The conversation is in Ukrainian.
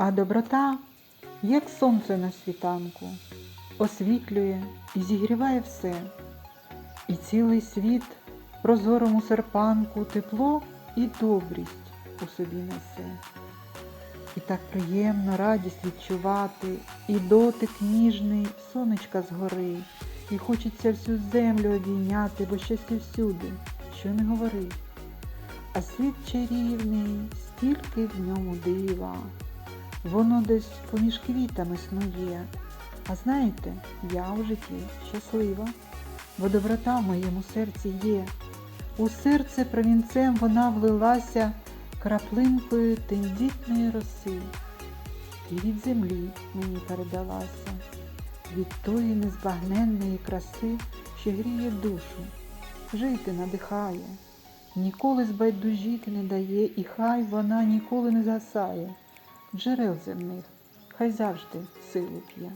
А доброта, як сонце на світанку, освітлює і зігріває все. І цілий світ прозорому серпанку тепло і добрість у собі несе. І так приємно радість відчувати, і дотик ніжний сонечка згори, і хочеться всю землю обійняти, бо щастя всюди, що не говори. А світ чарівний, стільки в ньому дива, воно десь поміж квітами снує. А знаєте, я у житті щаслива, бо доброта в моєму серці є. У серце провінцем вона влилася краплинкою тендітної роси, і від землі мені передалася, від тої незбагненної краси, що гріє душу, жити надихає, ніколи збайдужіти не дає, і хай вона ніколи не згасає, джерел земних, хай завжди силу п'є.